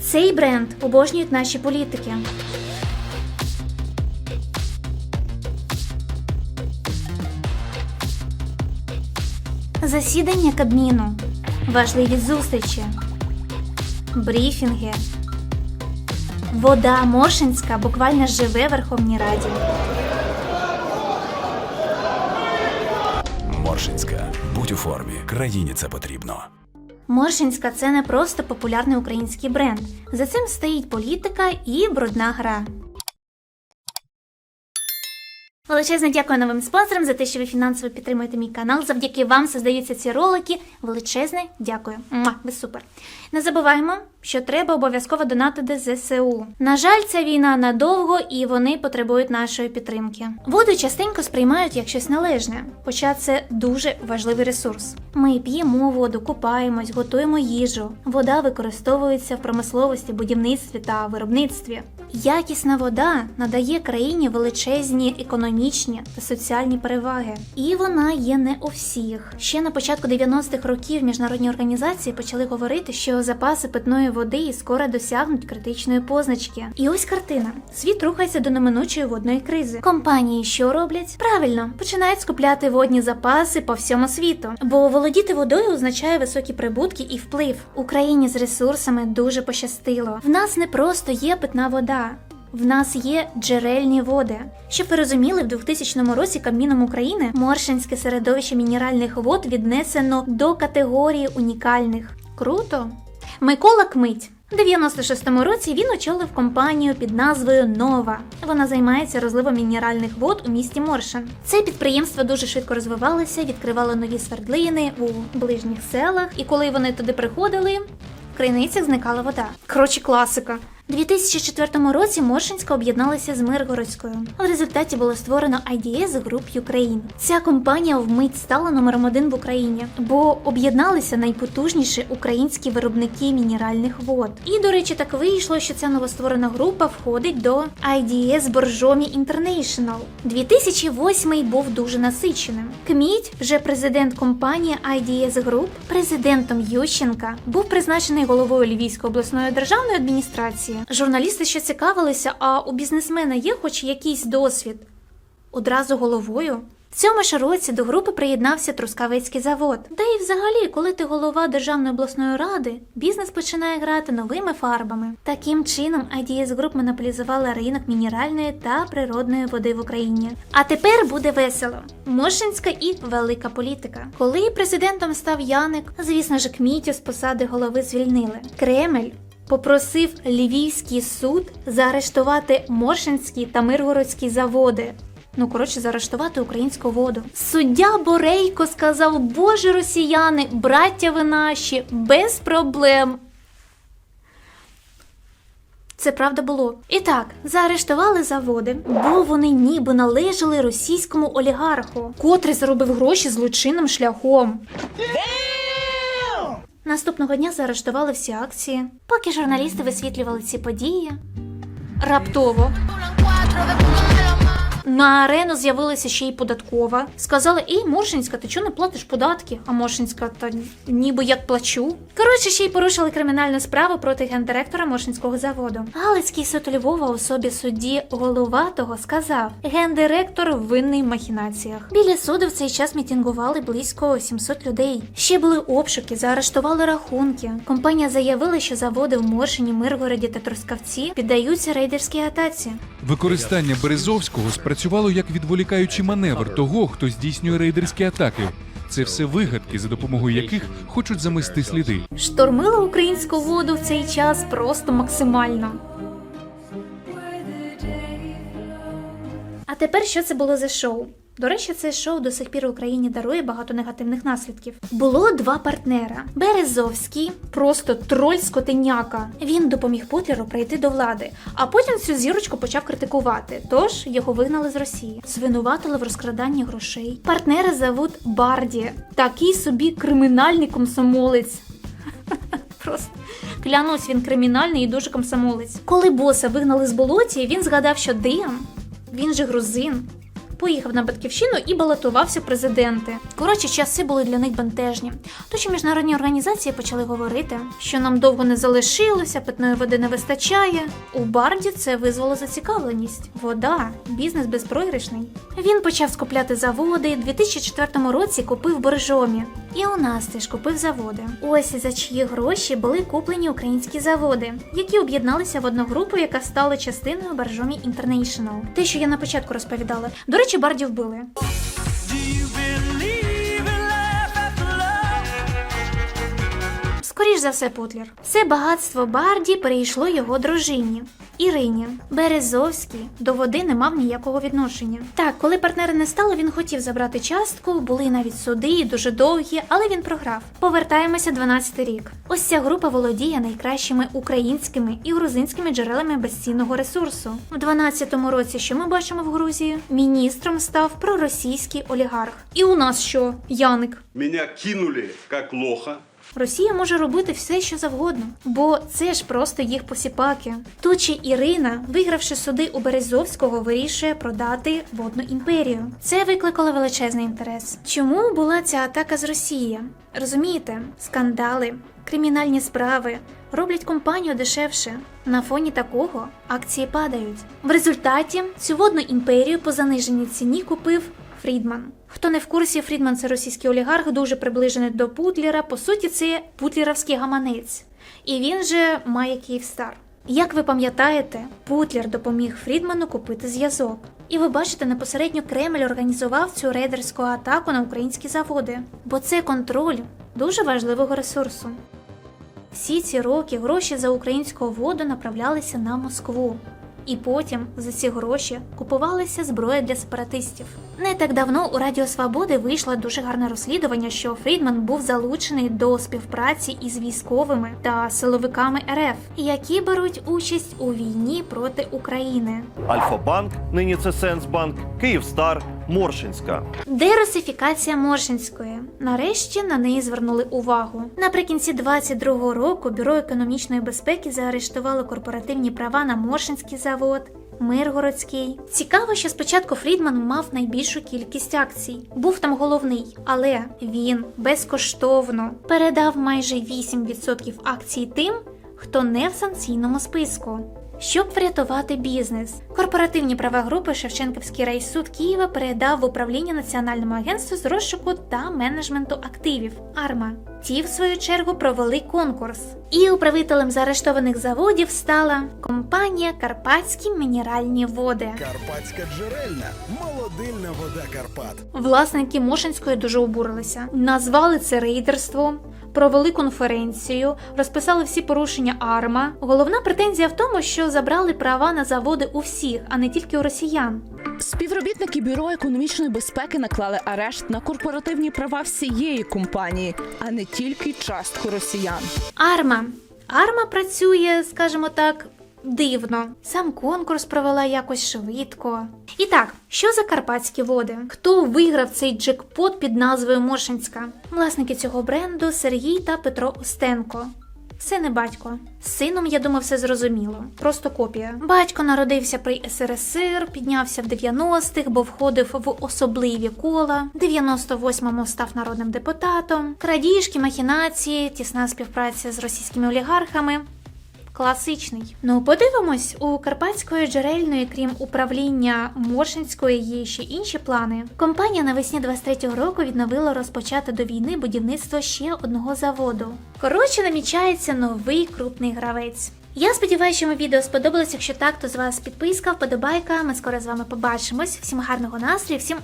Цей бренд обожнюють наші політики. Засідання Кабміну, важливі зустрічі, брифінги. Вода Моршинська буквально живе в Верховній Раді. Моршинська. Будь у формі. Країні це потрібно. Моршинська це не просто популярний український бренд. За цим стоїть політика і брудна гра. Величезне дякую новим спонсорам за те, що ви фінансово підтримуєте мій канал. Завдяки вам создаються ці ролики. Величезне дякую. Муа, ви супер. Не забуваємо, що треба обов'язково донатити ЗСУ. На жаль, ця війна надовго і вони потребують нашої підтримки. Воду частенько сприймають як щось належне, хоча це дуже важливий ресурс. Ми п'ємо воду, купаємось, готуємо їжу. Вода використовується в промисловості, будівництві та виробництві. Якісна вода надає країні величезні економічні та соціальні переваги, і вона є не у всіх. Ще на початку 90-х років міжнародні організації почали говорити, що запаси питної води скоро досягнуть критичної позначки. І ось картина: світ рухається до неминучої водної кризи. Компанії що роблять? Правильно починають скупляти водні запаси по всьому світу, бо володіти водою означає високі прибутки і вплив. Україні з ресурсами дуже пощастило. В нас не просто є питна вода. В нас є джерельні води. Щоб ви розуміли, в 2000 році Кабміном України Моршинське середовище мінеральних вод віднесено до категорії унікальних. Круто! Микола Кмить. У 96-му році він очолив компанію під назвою Нова. Вона займається розливом мінеральних вод у місті Моршин. Це підприємство дуже швидко розвивалося, відкривало нові свердлини у ближніх селах, і коли вони туди приходили, в криницях зникала вода. Коротше, класика. У 2004 році Моршинська об'єдналася з Миргородською. В результаті було створено IDS Group Ukraine. Ця компанія вмить стала номером один в Україні, бо об'єдналися найпотужніші українські виробники мінеральних вод. І, до речі, так вийшло, що ця новостворена група входить до IDS Боржомі International. 2008 був дуже насиченим. Кміть, вже президент компанії IDS Group, президентом Ющенка, був призначений головою Львівської обласної державної адміністрації. Журналісти ще цікавилися, а у бізнесмена є хоч якийсь досвід? Одразу головою. В цьому ж році до групи приєднався Трускавецький завод. Та й взагалі, коли ти голова Державної обласної ради, бізнес починає грати новими фарбами. Таким чином, IDS Group монополізувала ринок мінеральної та природної води в Україні. А тепер буде весело. Моршинська і велика політика. Коли президентом став Яник, звісно ж, Кмітю з посади голови звільнили. Кремль попросив Львівський суд заарештувати Моршинські та Миргородські заводи. Ну, коротше, заарештувати українську воду. Суддя Борейко сказав: Боже росіяни, браття ви наші, без проблем. Це правда було. І так, заарештували заводи, бо вони ніби належали російському олігарху, котрий заробив гроші злочинним шляхом. Наступного дня заарештували всі акції. Поки журналісти висвітлювали ці події. Раптово на арену з'явилася ще й податкова. Сказали: Ей, Моршинська, ти чого не платиш податки? А Моршинська, та ніби як плачу. Коротше, ще й порушили кримінальну справу проти гендиректора Моршинського заводу. Галицький суд Львова особі судді Головатого сказав: гендиректор винний в махінаціях. Біля суду в цей час мітингували близько 700 людей. Ще були обшуки, заарештували рахунки. Компанія заявила, що заводи в Моршині, Миргороді та Трускавці піддаються рейдерській атаці. Використання Березовського спрацювало як відволікаючий маневр того, хто здійснює рейдерські атаки. Це все вигадки, за допомогою яких хочуть замести сліди. Штормила українську воду в цей час просто максимально. А тепер що це було за шоу? До речі, це шоу до сих пір Україні дарує багато негативних наслідків. Було два партнера: Березовський, просто троль скотиняка. Він допоміг Путлеру прийти до влади, а потім цю зірочку почав критикувати. Тож його вигнали з Росії, звинуватили в розкраданні грошей. Партнера зовут Барді, такий собі кримінальний комсомолець. Просто клянусь, він кримінальний і дуже комсомолець. Коли боса вигнали з болоті, він згадав, що Дим, він же грузин, поїхав на батьківщину і балотувався президенти. Коротше, часи були для них бентежні. Тож міжнародні організації почали говорити, що нам довго не залишилося, питної води не вистачає. У Барді це визвало зацікавленість. Вода, бізнес безпрограшний. Він почав скупляти заводи. У 2004 році купив боржомі. І у нас теж купив заводи. Ось за чиї гроші були куплені українські заводи, які об'єдналися в одну групу, яка стала частиною Боржомі International. Те, що я на початку розповідала. До речі, Барді вбили. Скоріш за все, Путлер. Це багатство Барді перейшло його дружині. Ірині Березовський до води не мав ніякого відношення. Так, коли партнери не стало, він хотів забрати частку, були навіть суди, дуже довгі, але він програв. Повертаємося 12 рік. Ось ця група володіє найкращими українськими і грузинськими джерелами безцінного ресурсу. В 12-му році, що ми бачимо в Грузії, міністром став проросійський олігарх. І у нас що? Яник. Меня кинули как лоха. Росія може робити все, що завгодно, бо це ж просто їх посіпаки. Тут ще Ірина, вигравши суди у Березовського, вирішує продати водну імперію. Це викликало величезний інтерес. Чому була ця атака з Росії? Розумієте, скандали, кримінальні справи роблять компанію дешевше. На фоні такого акції падають. В результаті цю водну імперію по заниженій ціні купив Фрідман. Хто не в курсі, Фрідман це російський олігарх, дуже приближений до Путлера. По суті, це путлеровський гаманець. І він же має Київстар. Як ви пам'ятаєте, Путлер допоміг Фрідману купити зв'язок. І ви бачите, непосередньо Кремль організував цю рейдерську атаку на українські заводи, бо це контроль дуже важливого ресурсу. Всі ці роки гроші за українську воду направлялися на Москву. І потім за ці гроші купувалася зброя для сепаратистів. Не так давно у Радіо Свободи вийшло дуже гарне розслідування, що Фрідман був залучений до співпраці із військовими та силовиками РФ, які беруть участь у війні проти України. Альфа-банк, нині це Сенсбанк, Київстар, Моршинська. Дерусифікація Моршинської. Нарешті на неї звернули увагу. Наприкінці 22-го року Бюро економічної безпеки заарештувало корпоративні права на Моршинський завод. Миргородський. Цікаво, що спочатку Фрідман мав найбільшу кількість акцій. Був там головний, але він безкоштовно передав майже 8% акцій тим, хто не в санкційному списку. Щоб врятувати бізнес, корпоративні права групи Шевченківський райсуд Києва передав в управління Національному агентству з розшуку та менеджменту активів Арма. Ті, в свою чергу, провели конкурс. І управителем заарештованих заводів стала компанія Карпатські мінеральні води. Карпатська джерельна, молодильна вода Карпат. Власники Мошинської дуже обурилися, назвали це рейдерством, провели конференцію, розписали всі порушення АРМА. Головна претензія в тому, що забрали права на заводи у всіх, а не тільки у росіян. Співробітники бюро економічної безпеки наклали арешт на корпоративні права всієї компанії, а не тільки частку росіян. Арма. Арма працює, скажімо так, дивно. Сам конкурс провела якось швидко. І так, що за карпатські води? Хто виграв цей джекпот під назвою Моршинська? Власники цього бренду Сергій та Петро Остенко. Син і батько. Сином, я думаю, все зрозуміло. Просто копія. Батько народився при СРСР, піднявся в 90-х, бо входив в особливі кола. В 98-му став народним депутатом. Крадіжки, махінації, тісна співпраця з російськими олігархами. Класичний. Ну, подивимось, у Карпатської джерельної, крім управління Моршинської, є ще інші плани. Компанія навесні 23-го року відновила розпочати до війни будівництво ще одного заводу. Коротше, намічається новий крупний гравець. Я сподіваюся, що моє відео сподобалось. Якщо так, то з вас підписка, вподобайка. Ми скоро з вами побачимось. Всім гарного настрою, всім.